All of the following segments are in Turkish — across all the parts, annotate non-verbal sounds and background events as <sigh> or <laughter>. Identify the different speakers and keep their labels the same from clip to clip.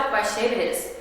Speaker 1: hazırsak başlayabiliriz.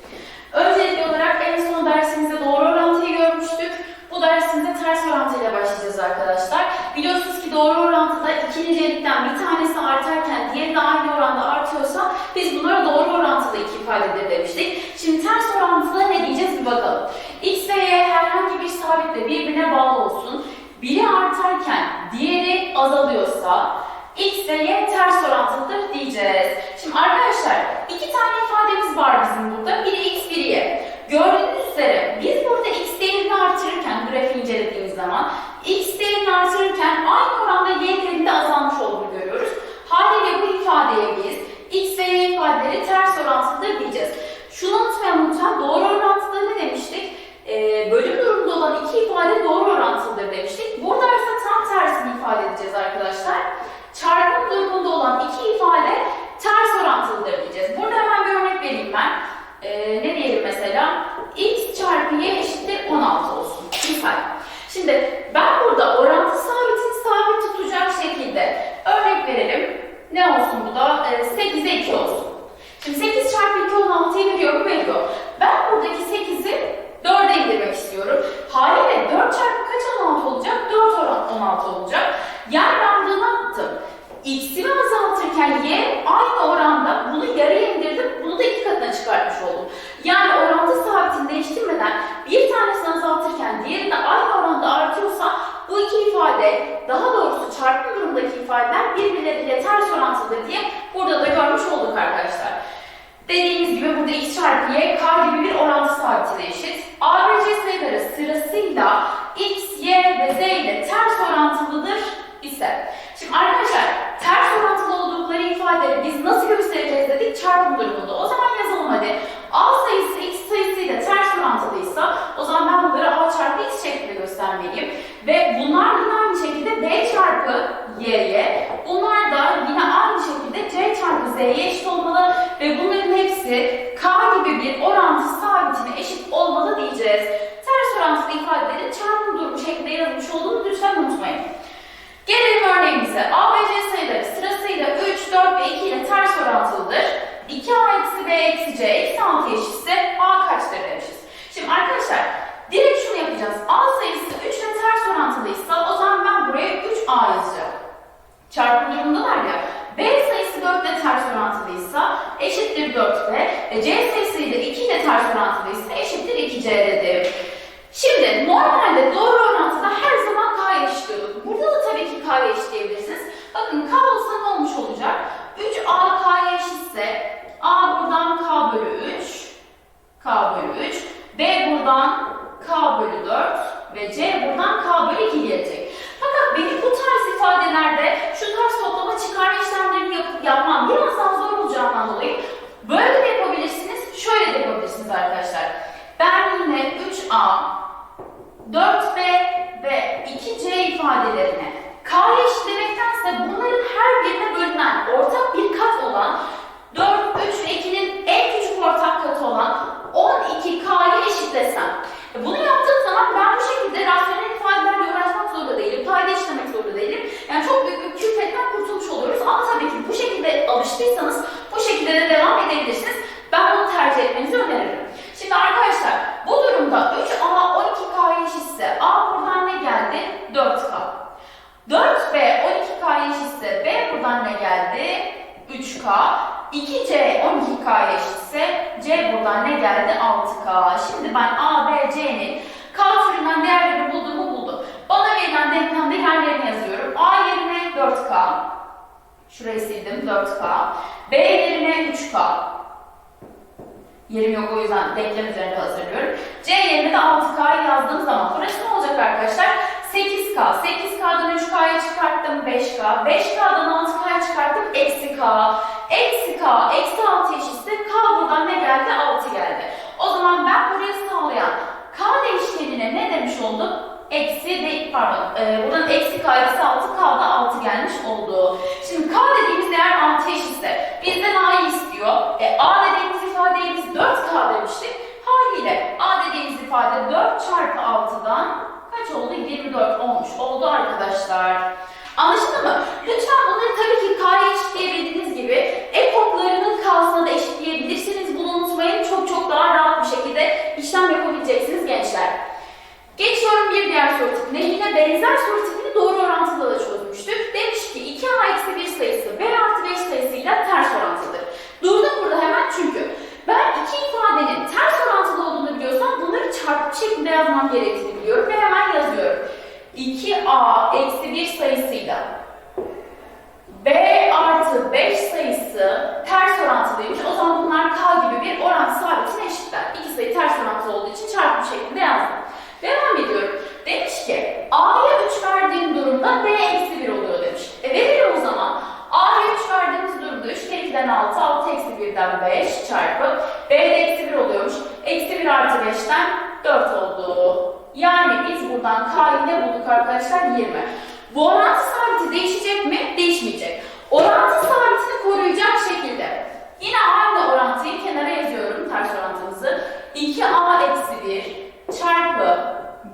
Speaker 1: Öncelikli olarak en son dersimizde doğru orantıyı görmüştük. Bu dersimizde ters orantıyla başlayacağız arkadaşlar. Biliyorsunuz ki doğru orantıda iki nicelikten bir tanesi artarken diğeri de aynı oranda artıyorsa biz bunlara doğru orantılı iki ifadedir demiştik. Şimdi ters orantıda ne diyeceğiz bir bakalım. X ve Y herhangi bir sabitle birbirine bağlı olsun. Biri artarken diğeri azalıyorsa X ve Y ters orantılıdır diyeceğiz. Şimdi arkadaşlar iki tane ifademiz var bizim burada. Biri X, biri Y. Gördüğünüz üzere biz burada X değerini artırırken grafiği incelediğimiz zaman X değerini artırırken aynı oranda Y değerinin de azalmış olduğunu görüyoruz. Haliyle bu ifadeye biz X ve Y ifadeleri ters orantılıdır diyeceğiz. Şunu unutmayalım lütfen doğru orantıda ne demiştik? Ee, bölüm durumunda olan iki ifade doğru orantılıdır demiştik. Burada ise tam tersini ifade edeceğiz arkadaşlar. Çarpım durumunda olan iki ifade ters orantılıdır diyeceğiz. Burada hemen bir örnek vereyim ben. Ee, ne diyelim mesela? x çarpı y eşittir 16 olsun. Misal. Şimdi ben burada orantı sabitini sabit tutacak şekilde örnek verelim. Ne olsun bu da? Ee, 8'e 2 olsun. Şimdi 8 çarpı 2 16'yı veriyor mu? Veriyor. Ben buradaki 8'i 4'e indirmek istiyorum. Haliyle 4 çarpı kaç 16 olacak? 4 oran 16 olacak. Yani ben? X'ini azaltırken Y aynı oranda bunu yarıya indirdim. Bunu da iki katına çıkartmış oldum. Yani orantı sabitini değiştirmeden bir tanesini azaltırken diğeri de aynı oranda artıyorsa bu iki ifade daha doğrusu çarpım durumdaki ifadeler birbirleriyle ters orantılıdır diye burada da görmüş olduk arkadaşlar. Dediğimiz gibi burada x çarpı y k gibi bir orantı sabitine eşit. A ve C sayıları sırasıyla x, y ve z ile ters orantılıdır ise. Şimdi arkadaşlar ters orantılı oldukları ifadeleri biz nasıl göstereceğiz dedik çarpım durumunda. O zaman yazalım hadi. A sayısı x sayısıyla ters orantılıysa o zaman ben bunları a çarpı x şeklinde göstermeliyim. Ve bunlar yine aynı şekilde b çarpı y'ye, bunlar da yine aynı şekilde c çarpı z'ye eşit olmalı ve bunların hepsi k gibi bir orantı sabitine eşit olmalı diyeceğiz. Ters orantılı ifadelerin çarpım durumu şeklinde yazılmış olduğunu lütfen unutmayın. Gelelim örneğimize. A ve C sayıları sırasıyla 3, 4 ve 2 ile ters orantılıdır. 2A eksi B eksi C eksi 6 eşitse A kaçtır demişiz. Şimdi arkadaşlar direkt şunu yapacağız. A sayısı 3 ile ters orantılıysa o zaman ben buraya 3A yazacağım. Çarpım durumundalar ya. B sayısı 4 ile ters orantılıysa eşittir 4B. Ve C sayısı da 2 ile ters orantılıysa eşittir 2C dedim. Şimdi normalde doğru orantıda her zaman K'ya eşitliyorduk. Burada da tabii ki K'ya eşitleyebilirsiniz. Bakın K olsa ne olmuş olacak? 3A K'ya eşitse A buradan K bölü 3 K bölü 3 B buradan K bölü 4 ve C buradan K bölü 2 gelecek. Fakat benim bu tarz ifadelerde şu tarz toplama çıkarma işlemlerini yapıp yapmam biraz daha zor olacağından dolayı böyle de yapabilirsiniz, şöyle de yapabilirsiniz arkadaşlar. Ben yine 3A, 4B ve 2C ifadelerine K'ya eşitlemektense bunların her birine bölünen ortak bir kat olan 4, 3 ve 2'nin en küçük ortak katı olan 12K'yı eşitlesem. E, Bunu yaptığım zaman ben bu şekilde rasyonel ifadelerle uğraşmak zorunda değilim. Payda işlemek zorunda değilim. Yani çok büyük bir külfetten kurtulmuş oluyoruz. Ama tabii ki bu şekilde alıştıysanız bu şekilde de devam edebilirsiniz. Ben bunu tercih etmenizi öneririm. Şimdi arkadaşlar bu durumda 3A 12K'ya eşitse A buradan ne geldi? 4K. 4B 12K'ya eşitse B buradan ne geldi? 3K. 2C 12K'ya eşitse C buradan ne geldi? 6K. Şimdi ben A, B, C'nin K türünden değerlerini bulduğumu buldum. Bana verilen denklemde yerlerini yazıyorum. A yerine 4K. Şurayı sildim 4K. B yerine 3K. Yerim yok o yüzden denklem üzerinde hazırlıyorum. C yerine de 6K yazdığım zaman burası ne olacak arkadaşlar? 8K. 8K'dan 3K'ya çıkarttım 5K. 5K'dan 6K'ya çıkarttım eksi K. Eksi K, eksi 6 eşitse K buradan ne geldi? 6 geldi. O zaman ben burayı sağlayan K değişkenine ne demiş oldum? Eksi değil, pardon, e, buradan eksi K eksi 6, K'da 6 gelmiş oldu. Şimdi K dediğimiz değer 6 eşitse bizden A'yı istiyor. E, A dediğimiz ifadeye biz 4K demiştik. Haliyle A dediğimiz ifade 4 çarpı 6'dan kaç oldu? 24 olmuş oldu arkadaşlar. Anlaşıldı mı? Lütfen bunları tabii ki K'ya eşitleyebildiğiniz gibi ekoklarının K'sına da eşitleyebilirsiniz. Bunu unutmayın. daha rahat bir şekilde işlem yapabileceksiniz gençler. Geçiyorum bir diğer soru tipine. Yine benzer soru tipini doğru orantılı da çözmüştük. Demiş ki 2a eksi 1 sayısı b artı 5 sayısıyla ters orantılıdır. Durdum burada hemen çünkü ben iki ifadenin ters orantılı olduğunu biliyorsam bunları çarpı şeklinde yazmam gerektiğini biliyorum ve hemen yazıyorum. 2a eksi 1 sayısıyla b artı 5 sayısı ters orantılıymış. O zaman bunlar k gibi bir orantı sabitine eşitler. İki sayı ters orantılı olduğu için çarpım şeklinde yazdım. Devam ediyorum. Demiş ki A'ya 3 verdiğim durumda B eksi 1 oluyor demiş. E verelim o zaman. A'ya 3 verdiğimiz durumda 3 kere 2'den 6, 6 eksi 1'den 5 çarpı B'de eksi 1 oluyormuş. Eksi 1 artı 5'ten 4 oldu. Yani biz buradan K'yı ne bulduk arkadaşlar? 20. Bu orantı sabiti değişecek mi? Değişmeyecek. Orantı sabitini koruyacak şekilde yine aynı orantıyı kenara yazıyorum ters orantımızı. 2A eksi 1 çarpı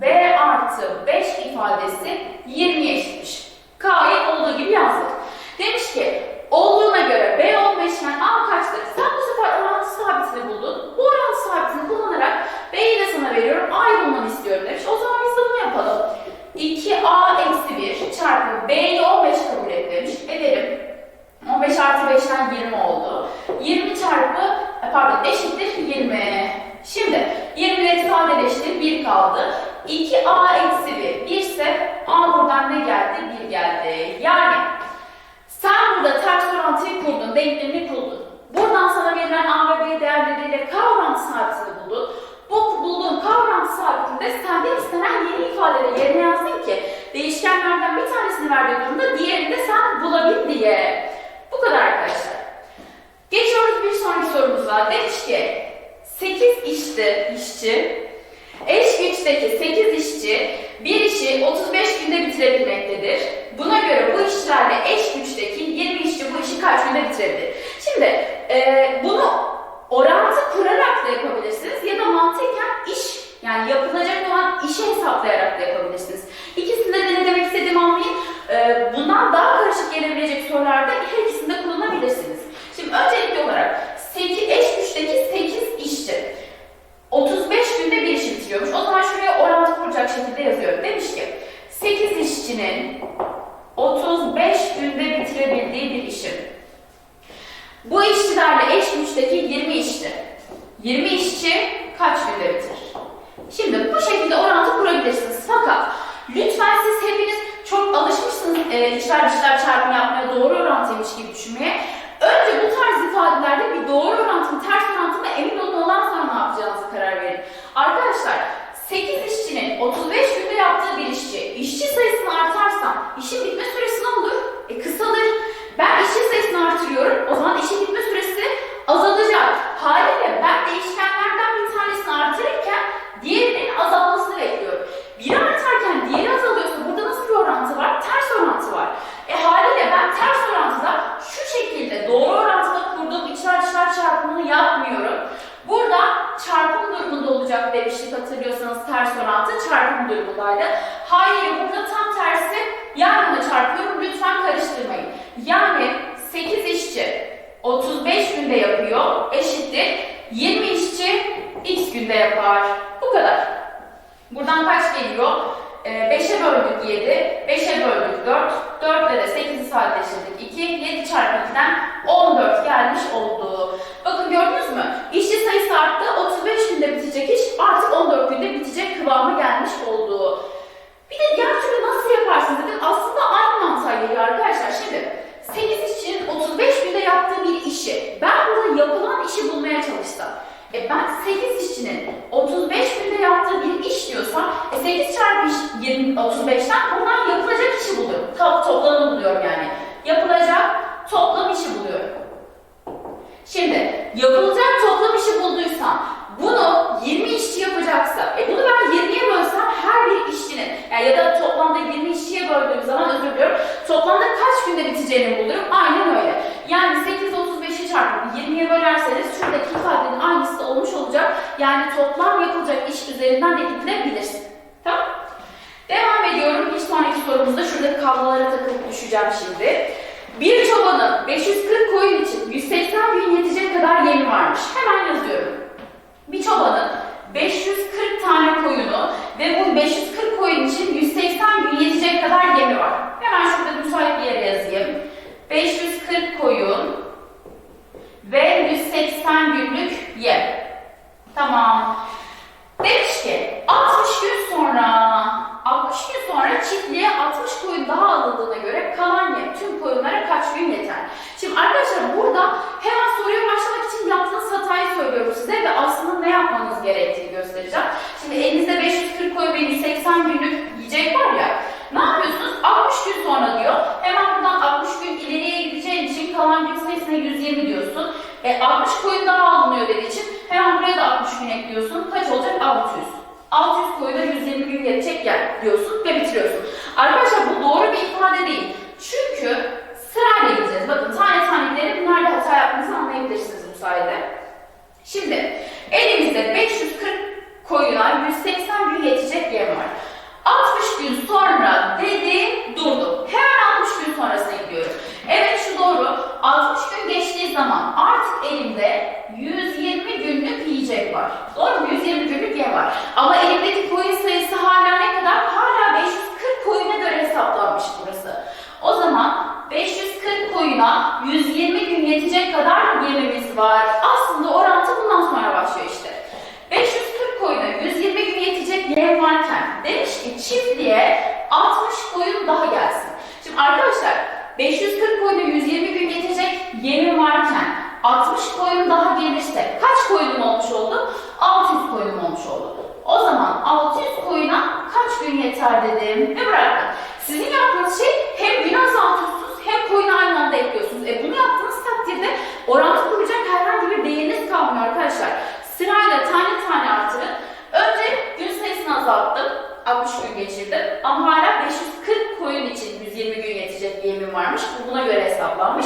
Speaker 1: b artı 5 ifadesi 20 eşitmiş. K'yı olduğu gibi yazdık. Demiş ki olduğuna göre b 15 iken a kaçtır? Sen bu sefer orantı sabitini buldun. Bu orantı sabitini kullanarak b'yi de sana veriyorum. a'yı bulmanı istiyorum demiş. O zaman biz de bunu yapalım. 2a eksi 1 çarpı b'yi 15 kabul et demiş. Edelim. 15 artı 5'ten 20 oldu. 20 çarpı, e, pardon eşittir 20. Şimdi 20 ile sadeleşti, 1 kaldı. 2a eksi 1, 1 ise a buradan ne geldi? 1 geldi. Yani sen burada ters orantıyı kurdun, denklemini kurdun. Buradan sana verilen a ve b değerleriyle k orantı sabitini buldun. Bu bulduğun k orantı sabitinde senden istenen ifadeleri yerine yazdın ki değişkenlerden bir tanesini verdiği durumda diğerini de sen bulabil diye. Bu kadar arkadaşlar. Geçiyoruz bir sonraki sorumuza. Demiş ki 8 işçi, işçi eş güçteki 8 işçi bir işi 35 günde bitirebilmektedir. Buna göre bu işçilerle eş güçteki 20 işçi bu işi kaç günde bitirebilir? Şimdi e, bunu orantı kurarak da yapabilirsiniz ya da mantıken iş yani yapılacak olan işi hesaplayarak da yapabilirsiniz. İkisinde de ne demek istediğimi anlayın. E, bundan daha karışık gelebilecek sorularda her ikisini de kullanabilirsiniz. Şimdi öncelikli olarak 8, eş güçteki 8 kamlalara takılıp düşeceğim şimdi. Bir çobanın 540 koyun için 180 bin yetecek kadar yemi varmış. Hemen yazıyorum. Bir çobanın 540 tane koyunu ve bu 540 koyun için 180 bin yetecek kadar yemi var. Hemen şurada müsait bir yere yazayım. 540 koyun ve 180 günlük yem. Tamam. Demiş ki 60 gün sonra 60 gün sonra çiftliğe 60 koyun daha alındığına göre kalan yem tüm koyunlara kaç gün yeter? Şimdi arkadaşlar burada hemen soruya başlamak için yaptığınız hatayı söylüyorum size ve aslında ne yapmanız gerektiğini göstereceğim. Şimdi elinizde 540 koyun ve 180 günlük yiyecek var ya. Ne yapıyorsunuz? 60 gün sonra diyor. Hemen buradan 60 gün ileriye gideceğin için kalan gün sayısına 120 diyorsun. E 60 koyun daha alınıyor dediği için hemen buraya da 60 gün ekliyorsun. Kaç olacak? 600. 600 koyuna 120 gün yetecek yer diyorsun ve bitiriyorsun. Arkadaşlar bu doğru bir ifade değil. Çünkü sırayla gideceğiz. Bakın tane tane gidelim. Nerede hata yaptığınızı anlayabilirsiniz bu sayede. Şimdi elimizde 540 koyuna 180 gün yetecek yem var. 60 gün sonra dedi durdu. Hemen 60 gün sonrasına gidiyorum. Evet şu doğru. 60 gün geçtiği zaman artık elimde 120 günlük yiyecek var. Doğru mu? 120 günlük yem var. Ama elimdeki koyun sayısı hala ne kadar? Hala 540 koyuna göre hesaplanmış burası. O zaman 540 koyuna 120 gün yetecek kadar yemimiz var. Aslında orantı bundan sonra başlıyor işte. 540 koyuna 120 gün yetecek yem varken demiş ki çiftliğe 60 koyun daha gelsin. Şimdi arkadaşlar 540 koyuna 120 gün yetecek yemim varken 60 koyun daha gelirse kaç koyunum olmuş oldu? 600 koyunum olmuş oldu. O zaman 600 koyuna kaç gün yeter dedim ve bıraktım. Sizin yaptığınız şey hem gün azaltıyorsunuz hem koyunu aynı anda ekliyorsunuz. E bunu yaptığınız takdirde orantı kuracak herhangi bir değeriniz kalmıyor arkadaşlar. Sırayla tane tane artırın. Önce gün sayısını azalttım. 60 gün geçirdim. Ama hala 540 koyun için 120 gün yetecek bir yemim varmış. Bu buna göre hesaplanmış.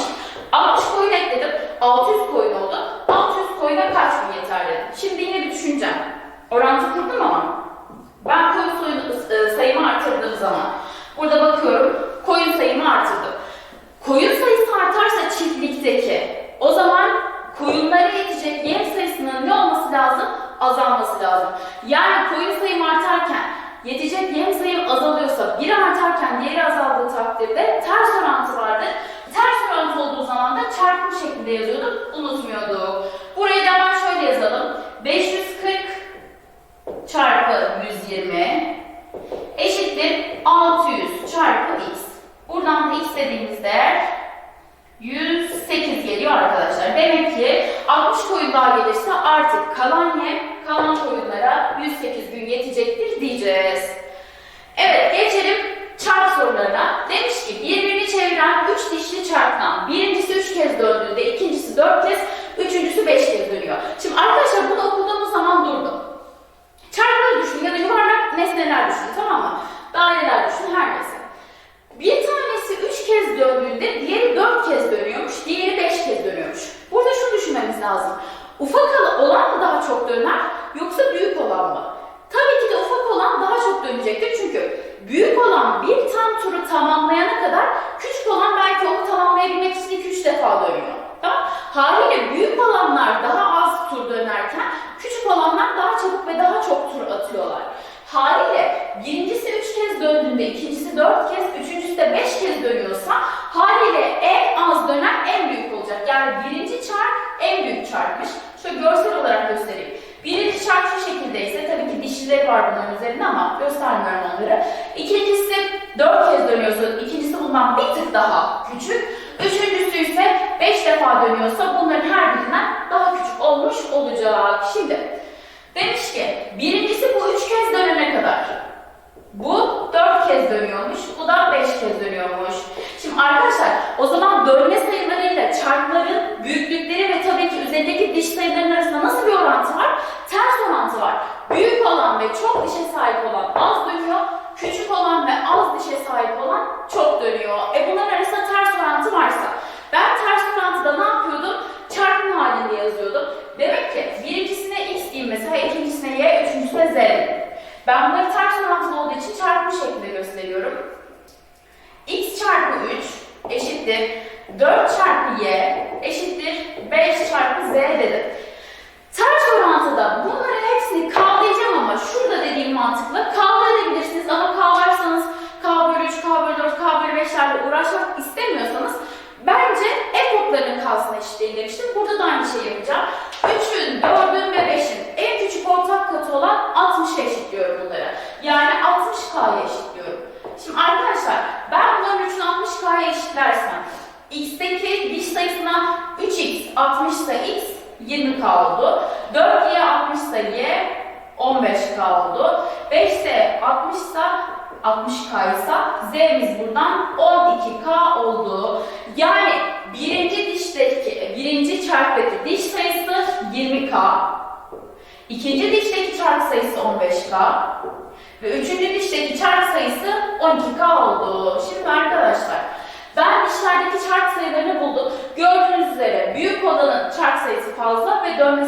Speaker 1: 60 koyun ekledim. 600 koyun oldu. 600 koyuna kaç gün yeter dedim. Şimdi yine bir düşüneceğim. Orantı kurdum ama ben koyun soyunu, e, sayımı artırdığım zaman burada bakıyorum koyun sayımı artırdım. Koyun sayısı artarsa çiftlikteki o zaman koyunlara yetecek yem sayısının ne olması lazım? Azalması lazım. Yani koyun sayım artarken yetecek yem sayım azalıyorsa biri artarken diğeri azaldığı takdirde ters orantı vardır. Ters orantı olduğu zaman da çarpım şeklinde yazıyorduk, unutmuyorduk. Burayı da hemen şöyle yazalım. 540 çarpı 120 eşittir 600 çarpı x. Buradan da x dediğimiz değer 108 geliyor arkadaşlar. Demek ki 60 koyun daha gelirse artık kalan yem kalan koyunlara 108 gün yetecektir diyeceğiz. Evet geçelim çarp sorularına. Demiş ki birbirini çeviren 3 dişli çarktan birincisi 3 kez döndüğünde ikincisi 4 kez üçüncüsü 5 kez dönüyor. Şimdi arkadaşlar bunu okuduğumuz zaman durdum. Çarkları düşünün ya da yuvarlak nesneler düşünün tamam mı? Daireler düşünün her neyse. Bir tanesi 3 kez döndüğünde diğeri 4 kez dönüyormuş, diğeri 5 kez dönüyormuş. Burada şunu düşünmemiz lazım. Ufak olan mı daha çok döner yoksa büyük olan mı? Tabii ki de ufak olan daha çok dönecektir çünkü büyük olan bir tam turu tamamlayana kadar küçük olan belki onu tamamlayabilmek için 2-3 defa dönüyor. Tamam? Haliyle büyük olanlar daha az tur dönerken küçük olanlar daha çabuk ve daha çok tur atıyorlar. Haliyle birincisi 3 kez döndüğünde, ikincisi 4 kez, üçüncüsü de 5 kez dönüyorsa haliyle en az dönen en büyük olacak. Yani birinci çark en büyük çarkmış. Şöyle görsel olarak göstereyim. Birinci çark şu şekildeyse tabii ki dişlileri var bunların üzerinde ama göstermiyorum onları. İkincisi 4 kez dönüyorsa, ikincisi bundan bir tık daha küçük. Üçüncüsü ise 5 defa dönüyorsa bunların her birinden daha küçük olmuş olacak. Şimdi demiş ki birincisi bu 3 kez dönene kadar. Bu 4 kez dönüyormuş, bu da 5 kez dönüyormuş. Şimdi arkadaşlar o zaman dönme sayılarıyla çarkların büyüklükleri ve tabii ki üzerindeki diş sayılarının arasında nasıl bir orantı var? Ters orantı var. Büyük olan ve çok dişe sahip olan az dönüyor, küçük olan ve az dişe sahip olan çok dönüyor. E bunların arasında ters orantı varsa ben ters orantıda ne yapıyordum? Çarpım halinde yazıyordum. Demek ki birincisine x diyeyim mesela, ikincisine y, üçüncüsüne z. Ben bunları ters orantılı olduğu için çarpım şeklinde gösteriyorum. x çarpı 3 eşittir 4 çarpı y eşittir 5 çarpı z dedim. Ters orantıda bunları hepsini kavlayacağım ama şurada dediğim mantıkla kavlayabilirsiniz ama kavlarsanız k bölü 3, k bölü 4, k bölü 5'lerle uğraşmak istemiyorsanız bence ekokların kalsın eşitleyin demiştim. Burada da aynı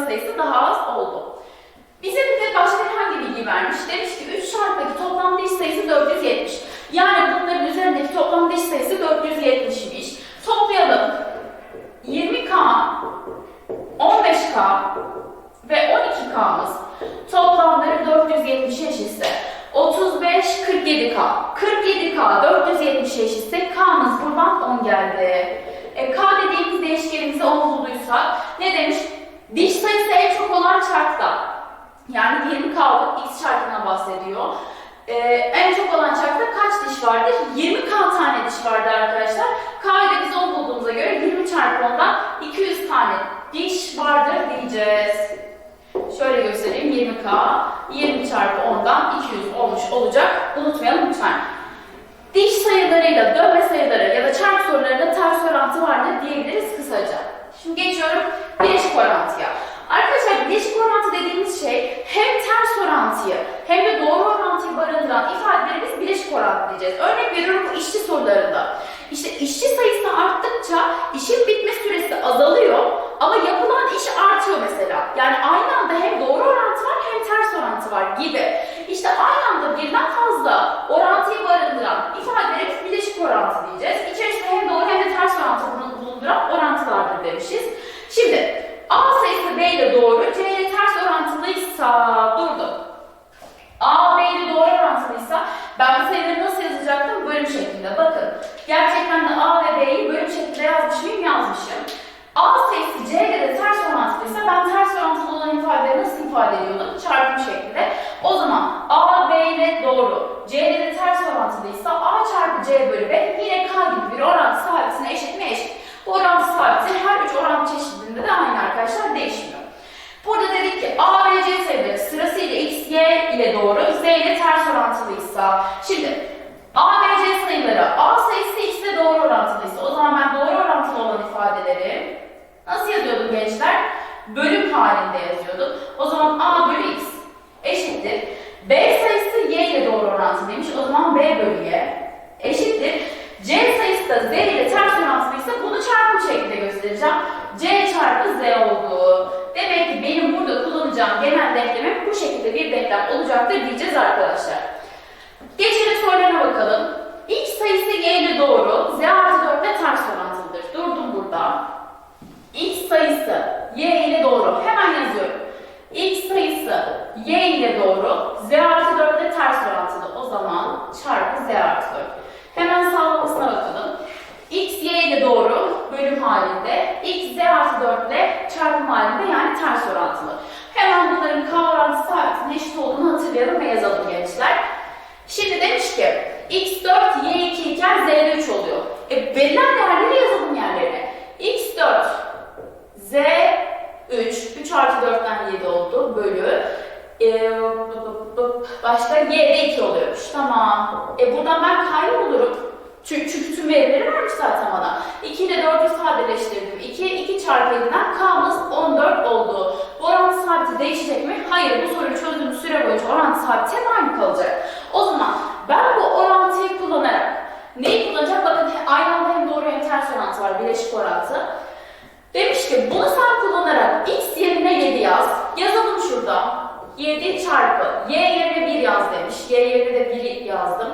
Speaker 1: sayısı daha az oldu. Bize de başka hangi bilgi vermiş? Demiş ki 3 çarptaki toplam diş sayısı 470. Yani bunların üzerindeki toplam diş sayısı 470'miş. Toplayalım. 20K, 15K ve 12K'mız toplamları 470 eşitse 35, 47K. 47K 470 eşitse K'mız buradan 10 geldi. E, K dediğimiz değişkenimizi 10 bulduysak ne demiş? Diş sayısı en çok olan çarkta. Yani 20K'lık X çarkından bahsediyor. Ee, en çok olan çarkta kaç diş vardır? 20K tane diş vardır arkadaşlar. K'yı da biz 10 bulduğumuza göre 20 çarpı 10'dan 200 tane diş vardır diyeceğiz. Şöyle göstereyim 20K 20 çarpı 10'dan 200 olmuş olacak. Unutmayalım lütfen. Diş sayılarıyla dönme sayıları ya da çarp sorularında ters orantı vardır diyebiliriz kısaca. Şimdi geçiyorum bileşik orantıya. Arkadaşlar bileşik orantı dediğimiz şey hem ters orantıyı hem de doğru orantıyı barındıran ifadeleri biz bileşik orantı diyeceğiz. Örnek veriyorum bu işçi sorularında. İşte işçi sayısı arttıkça işin bitme süresi azalıyor ama yapılan iş artıyor mesela. Yani aynı anda hem doğru orantı var hem ters orantı var gibi. İşte aynı anda birden fazla orantıyı barındıran ifadelere biz bileşik orantı diyeceğiz. İçerisinde hem doğru hem de ters orantı bulunduran orantılardır demişiz. Şimdi A sayısı B ile doğru, C ile ters orantılıysa durdum. A, B ile doğru orantılıysa ben bu sayıları nasıl yazacaktım? Bölüm şeklinde. Bakın. Gerçekten de A ve B'yi bölüm şeklinde yazmış mıyım? Yazmışım. A sayısı C ile de ters orantılıysa ben ters orantılı olan ifadeleri nasıl ifade ediyordum? Çarpım şeklinde. O zaman A, B ile doğru, C ile de ters orantılıysa A çarpı C bölü B yine K gibi bir orantı sabitine eşit mi? Eşit. Bu orantı sabiti her üç orantı çeşidinde de aynı arkadaşlar değişmiyor. Burada dedik ki A ve C sayıları sırasıyla X, Y ile doğru, Z ile ters orantılıysa. Şimdi A ve C sayıları A sayısı X ile doğru orantılıysa o zaman ben doğru orantılı olan ifadeleri nasıl yazıyordum gençler? Bölüm halinde yazıyordum. O zaman A bölü X eşittir. B sayısı Y ile doğru orantılıymış. O zaman B bölü Y eşittir. C sayısı da Z ile ters orantılıysa bunu çarpım şeklinde göstereceğim. C çarpı Z oldu. Demek ki benim burada kullanacağım genel denklemim bu şekilde bir denklem olacaktır diyeceğiz arkadaşlar. Geçelim sorularına bakalım. X sayısı Y ile doğru, Z artı 4 ile ters orantılıdır. Durdum burada. X sayısı Y ile doğru. Hemen yazıyorum. X sayısı Y ile doğru, Z artı 4 ile ters orantılı. O zaman çarpı Z artı 4. Hemen sağlamasına bakalım. X, Y ile doğru bölüm halinde, X, Z artı 4 ile çarpım halinde yani ters orantılı. Hemen bunların K orantısı sabitinin eşit olduğunu hatırlayalım ve yazalım gençler. Şimdi demiş ki X4, Y2 iken Z3 oluyor. E verilen değerleri yazalım yerlerine. X4, Z3, 3 artı 4'ten 7 oldu bölü. Ee, başka Y'de 2 oluyormuş. Tamam. E buradan ben K'yı bulurum. Çünkü, çünkü tüm verileri vermiş zaten bana. 2 ile 4'ü sadeleştirdim. 2, 2 çarpı 7'den K'mız 14 oldu. Bu orantı sabiti değişecek mi? Hayır. Bu soruyu çözdüğümüz süre boyunca orantı sabiti aynı kalacak. O zaman ben bu orantıyı kullanarak neyi kullanacağım? Bakın aynı anda hem doğru hem ters orantı var. Bileşik orantı. Demiş ki bunu sen kullanarak x yerine 7 yaz. Yazalım şurada. 7 çarpı y yerine 1 yaz demiş. Y yerine de 1 yazdım.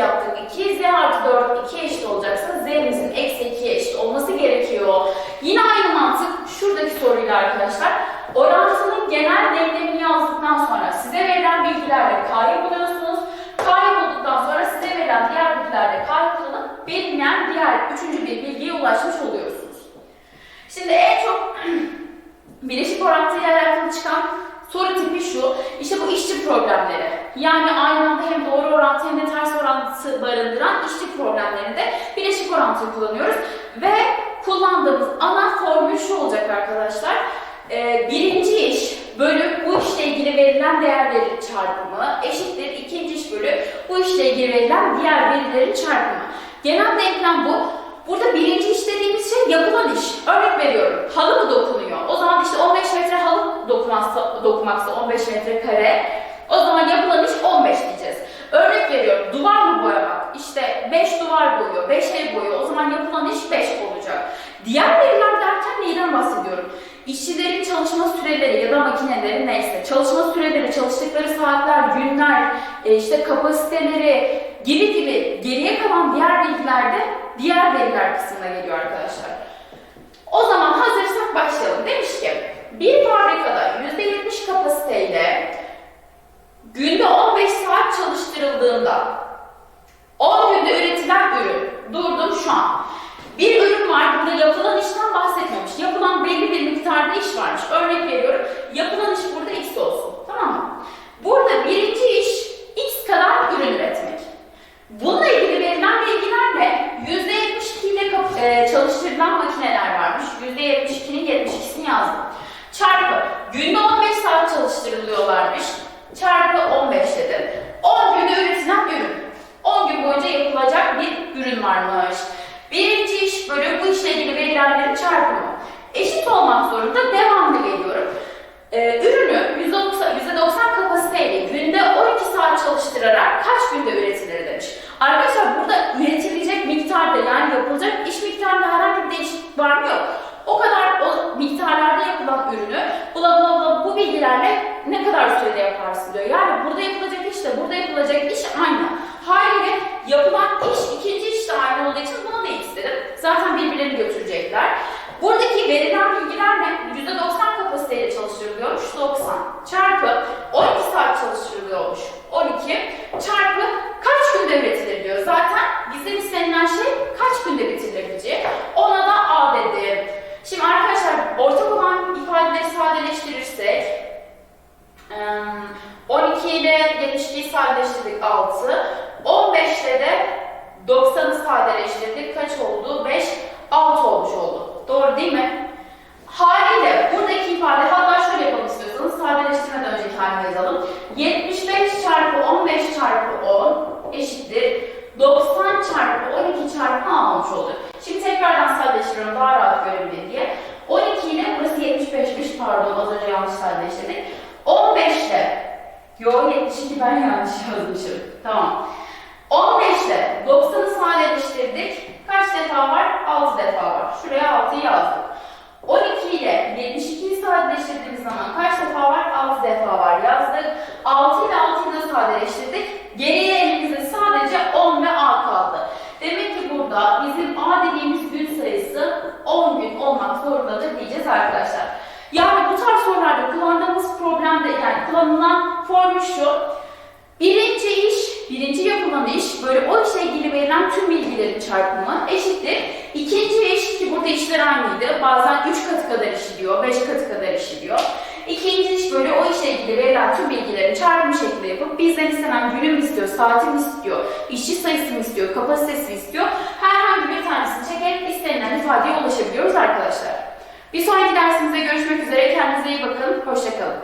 Speaker 1: yaptık 2, z artı 4 2 eşit olacaksa z'mizin eksi 2'ye eşit olması gerekiyor. Yine aynı mantık şuradaki soruyla arkadaşlar. Orantının genel denklemini yazdıktan sonra size verilen bilgilerle k'yı buluyorsunuz. K'yı bulduktan sonra size verilen diğer bilgilerle k'yı kullanıp bilinen diğer üçüncü bir bilgiye ulaşmış oluyorsunuz. Şimdi en çok <clears throat> bileşik orantıyla alakalı çıkan soru tipi şu, işte bu işçi problemleri. Yani aynı anda hem doğru orantı hem de ters orantı barındıran işçi problemlerinde bileşik orantıyı kullanıyoruz. Ve kullandığımız ana formül şu olacak arkadaşlar. Ee, birinci iş bölü bu işle ilgili verilen değerlerin çarpımı eşittir ikinci iş bölü bu işle ilgili verilen diğer verilerin çarpımı. Genel denklem bu. Burada birinci iş dediğimiz şey yapılan iş. Örnek veriyorum. Halı mı dokunuyor? O zaman işte 15 metre halı dokunmaksa, dokunmaksa 15 metre kare. O zaman yapılan iş 15 diyeceğiz. Örnek veriyorum. Duvar mı boyamak? İşte 5 duvar boyuyor, 5 ev boyuyor. O zaman yapılan iş 5 olacak. Diğer veriler derken neyden bahsediyorum? İşçilerin çalışma süreleri ya da makineleri neyse, çalışma süreleri, çalıştıkları saatler, günler, e, işte kapasiteleri gibi gibi geriye kalan diğer bilgiler de diğer veriler kısmına geliyor arkadaşlar. O zaman hazırsak başlayalım. Demiş ki bir fabrikada %70 kapasiteyle günde 15 saat çalıştırıldığında 10 günde üretilen ürün. Durdum şu an. Bir ürün var, burada yapılan işten bahsetmemiş. Yapılan belli bir miktarda iş varmış. Örnek veriyorum, yapılan iş burada X olsun. Tamam mı? Burada birinci iş X kadar ürün üretmek. Bununla ilgili verilen bilgiler ne? %72 ile kap- e, çalıştırılan makineler varmış. %72'nin 72'sini yazdım. Çarpı günde 15 saat çalıştırılıyorlarmış. Çarpı 15 dedim. 10 günde üretilen ürün. 10 gün boyunca yapılacak bir ürün varmış. Birinci iş bölü bu işle ilgili verilenlerin çarpımı. Eşit zorunda devamlı geliyorum. Ee, ürünü %90, %90 kapasiteyle günde 12 saat çalıştırarak kaç günde üretilir demiş. Arkadaşlar burada üretilecek miktarda yani yapılacak iş miktarında herhangi bir değişiklik var mı yok. O kadar o miktarlarda yapılan ürünü bula bula bula bu bilgilerle ne kadar sürede yaparsın diyor. Yani burada yapılacak iş de burada yapılacak iş aynı. Haliyle yapılan iş ikinci iş de aynı olduğu için bunu da istedim. Zaten birbirlerini götürecekler. Buradaki verilen bilgiler ne? %90 kapasiteyle çalıştırılıyormuş 90 çarpı 12 saat çalıştırılıyormuş 12 çarpı kaç günde üretilir. Zaten bizden istenilen şey kaç günde bitirilebileceği. Ona da A dedim. Şimdi arkadaşlar ortak olan ifadeleri sadeleştirirsek eee, 12 ile 72'yi sadeleştirdik 6. 15'te de 90'ı sadeleştirdik. Kaç oldu? 5, 6 olmuş oldu. Doğru değil mi? Haliyle buradaki ifade hatta şöyle yapalım istiyorsanız sadeleştirmeden önceki halini yazalım. 75 çarpı 15 çarpı 10 eşittir 90 çarpı 12 çarpı A olmuş oldu. Şimdi tekrardan sadeleştiriyorum daha rahat görebilin diye. 12 ile burası 75'miş pardon az önce yanlış sadeleştirdik. 15 ile Yo 72 ben yanlış yazmışım. Tamam. 15 ile 90'ı sadeleştirdik. Kaç defa var? 6 defa var. Şuraya 6'yı yazdık. 12 ile 72'yi sadeleştirdiğimiz zaman kaç defa var? 6 defa var yazdık. 6 ile 6'yı da sadeleştirdik. Geriye elimizde sadece 10 ve A kaldı. Demek ki burada bizim A dediğimiz gün sayısı 10 gün olmak zorundadır diyeceğiz arkadaşlar. Yani bu tarz sorularda kullandığımız problemde yani kullanılan formül şu. Birinci iş, birinci yapılan iş böyle o işle ilgili bilgilerin çarpımı eşittir. İkinci iş ki burada işler aynıydı. Bazen 3 katı kadar işliyor, 5 katı kadar işliyor. İkinci iş böyle o işle ilgili verilen tüm bilgilerin çarpımı şeklinde yapıp bizden istenen günü mü istiyor, saati mi istiyor, işçi sayısı istiyor, kapasitesi istiyor. Herhangi bir tanesini çekerek istenilen ifadeye ulaşabiliyoruz arkadaşlar. Bir sonraki dersimizde görüşmek üzere. Kendinize iyi bakın. Hoşçakalın.